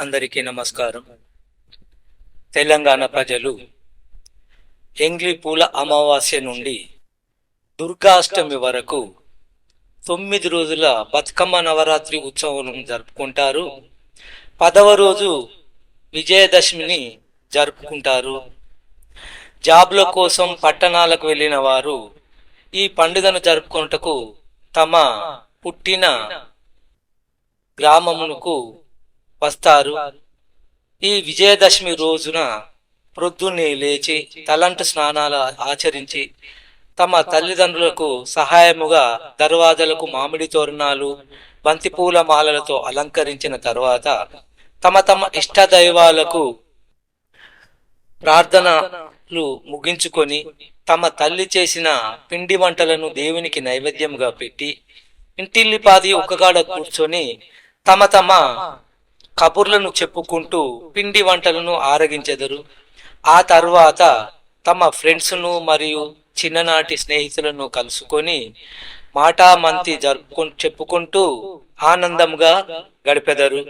అందరికీ నమస్కారం. తెలంగాణ ప్రజలు ఎంగ్లీ పూల అమావాస్య నుండి దుర్గాష్టమి వరకు తొమ్మిది రోజుల బతుకమ్మ నవరాత్రి ఉత్సవం జరుపుకుంటారు. పదవ రోజు విజయదశమిని జరుపుకుంటారు. జాబ్ల కోసం పట్టణాలకు వెళ్ళిన వారు ఈ పండుగను జరుపుకున్నటకు తమ పుట్టిన గ్రామమునకు వస్తారు. ఈ విజయదశమి రోజున ప్రొద్దున్నే లేచి తలంటు స్నానాలు ఆచరించి తమ తల్లిదండ్రులకు సహాయముగా దర్వాజలకు మామిడి తోరణాలు బంతిపూల మాలలతో అలంకరించిన తరువాత తమ తమ ఇష్ట దైవాలకు ప్రార్థనలు ముగించుకొని తమ తల్లి చేసిన పిండి వంటలను దేవునికి నైవేద్యంగా పెట్టి ఇంటిల్లిపాది ఒక్కగాడ కూర్చొని తమ తమ కబుర్లను చెప్పుకుంటూ పిండి వంటలను ఆరగించెదరు. ఆ తర్వాత తమ ఫ్రెండ్స్ను మరియు చిన్ననాటి స్నేహితులను కలుసుకొని మాటామంతి జరుపుకు చెప్పుకుంటూ ఆనందంగా గడిపెదరు.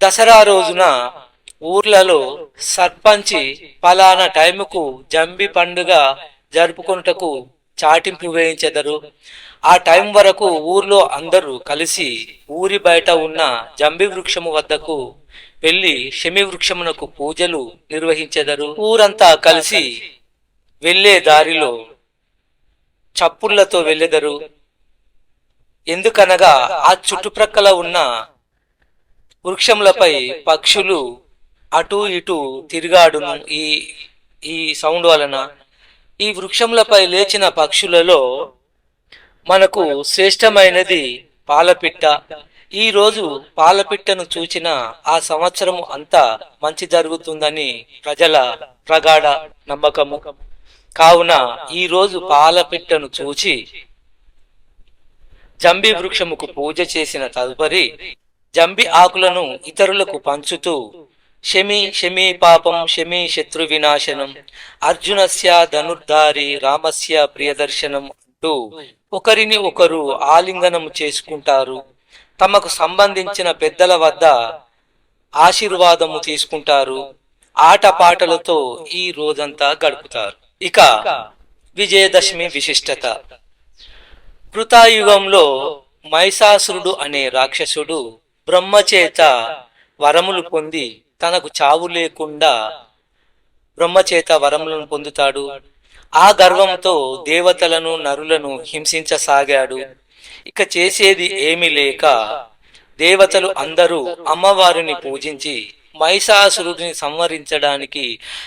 దసరా రోజున ఊర్లలో సర్పంచి పలానా టైముకు జంబి పండుగ జరుపుకుంటకు చాటింపు వేయించెదరు. ఆ టైం వరకు ఊర్లో అందరూ కలిసి ఊరి బయట ఉన్న జంబి వృక్షము వద్దకు వెళ్ళి శమి వృక్షమునకు పూజలు నిర్వహించెదరు. ఊరంతా కలిసి వెళ్ళే దారిలో చప్పుళ్ళతో వెళ్ళెదరు. ఎందుకనగా ఆ చుట్టుప్రక్కల ఉన్న వృక్షములపై పక్షులు అటు ఇటు తిరిగాడును ఈ ఈ సౌండ్ వలన. ఈ వృక్షములపై లేచిన పక్షులలో మనకు శ్రేష్టమైనది పాలపిట్ట. ఈ రోజు పాలపిట్టను చూచిన ఆ సంవత్సరము అంతా మంచి జరుగుతుందని ప్రజల ప్రగాఢ నమ్మకము. కావున ఈ రోజు పాలపిట్టను చూచి జంబి వృక్షముకు పూజ చేసిన తదుపరి జంబి ఆకులను ఇతరులకు పంచుతూ శమి శమి పాపం శమి శత్రు వినాశనం అర్జునస్య ధనుర్ధారి రామస్య ప్రియదర్శనం అంటూ ఒకరిని ఒకరు ఆలింగనం చేసుకుంటారు. తమకు సంబంధించిన పెద్దల వద్ద ఆశీర్వాదము తీసుకుంటారు. ఆటపాటలతో ఈ రోజంతా గడుపుతారు. ఇక విజయదశమి విశిష్టత. కృతాయుగంలో మైసాసురుడు అనే రాక్షసుడు బ్రహ్మచేత వరములు పొంది తనకు చావు లేకుండా బ్రహ్మచేత వరములను పొందుతాడు. ఆ గర్వంతో దేవతలను నరులను హింసించసాగాడు. ఇక చేసేది ఏమీ లేక దేవతలు అందరూ అమ్మవారిని పూజించి మహిషాసురుడిని సంవరించడానికి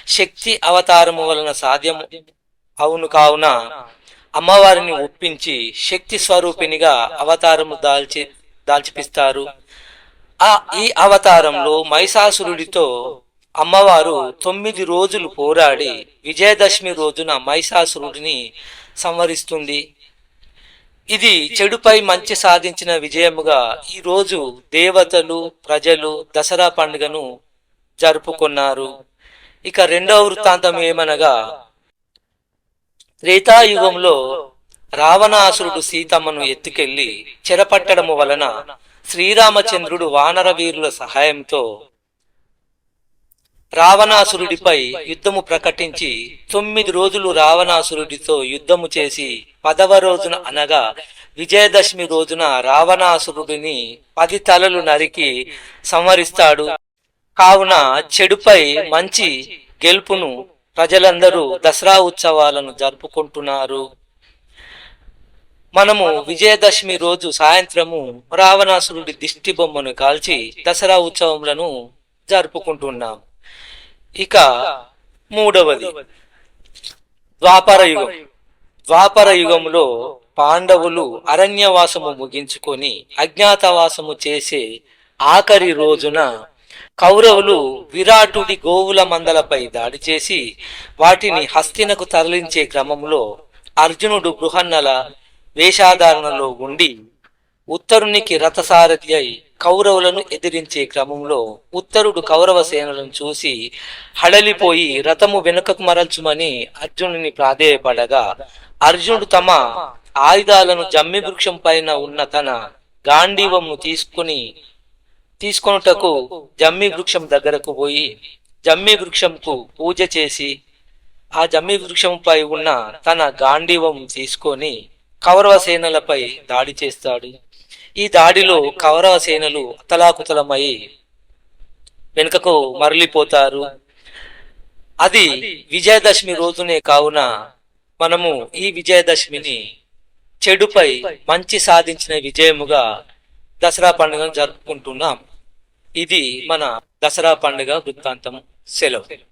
శక్తి అవతారము వలన సాధ్యము అవును కావున అమ్మవారిని ఒప్పించి శక్తి స్వరూపినిగా అవతారము దాల్చి దాల్చిపిస్తారు. ఆ ఈ అవతారంలో మైసాసురుడితో అమ్మవారు తొమ్మిది రోజులు పోరాడి విజయదశమి రోజున మైసాసురుడిని సంవరిస్తుంది. ఇది చెడుపై మంచి సాధించిన విజయముగా ఈ రోజు దేవతలు ప్రజలు దసరా పండుగను జరుపుకున్నారు. ఇక రెండవ వృత్తాంతం ఏమనగా త్రేతాయుగంలో రావణాసురుడు సీతమ్మను ఎత్తుకెళ్ళి చెరపట్టడము వలన శ్రీరామచంద్రుడు వానర వీరుల సహాయంతో రావణాసురుడిపై యుద్ధము ప్రకటించి తొమ్మిది రోజులు రావణాసురుడితో యుద్ధము చేసి పదవ రోజున అనగా విజయదశమి రోజున రావణాసురుడిని పది తలలు నరికి సంవరిస్తాడు. కావున చెడుపై మంచి గెలుపును ప్రజలందరూ దసరా ఉత్సవాలను జరుపుకుంటున్నారు. మనము విజయదశమి రోజు సాయంత్రము రావణాసురుడి దిష్టి బొమ్మను కాల్చి దసరా ఉత్సవములను జరుపుకుంటున్నాం. ఇక మూడవది. ద్వాపర యుగం ద్వాపర యుగంలో పాండవులు అరణ్యవాసము ముగించుకొని అజ్ఞాతవాసము చేసే ఆఖరి రోజున కౌరవులు విరాటుడి గోవుల మందలపై దాడి చేసి వాటిని హస్తినకు తరలించే క్రమంలో అర్జునుడు బృహన్నల వేషాధారణలో ఉండి ఉత్తరునికి రథసారథి అయి కౌరవులను ఎదిరించే క్రమంలో ఉత్తరుడు కౌరవ సేనలను చూసి హడలిపోయి రథము వెనుకకు మరల్చుమని అర్జునుని ప్రాధేయపడగా అర్జునుడు తమ ఆయుధాలను జమ్మి వృక్షం పైన ఉన్న తన గాంధీవము తీసుకుని తీసుకొనుటకు జమ్మి వృక్షం దగ్గరకు పోయి జమ్మి వృక్షంకు పూజ చేసి ఆ జమ్మి వృక్షంపై ఉన్న తన గాంధీవం తీసుకొని కౌరవ సేనలపై దాడి చేస్తాడు. ఈ దాడిలో కౌరవ సేనలు అతలాకుతలమై వెనుకకు మరలిపోతారు. అది విజయదశమి రోజునే కావున మనము ఈ విజయదశమిని చెడుపై మంచి సాధించిన విజయముగా దసరా పండుగను జరుపుకుంటున్నాం. ఇది మన దసరా పండుగ వృత్తాంతం సెలవు.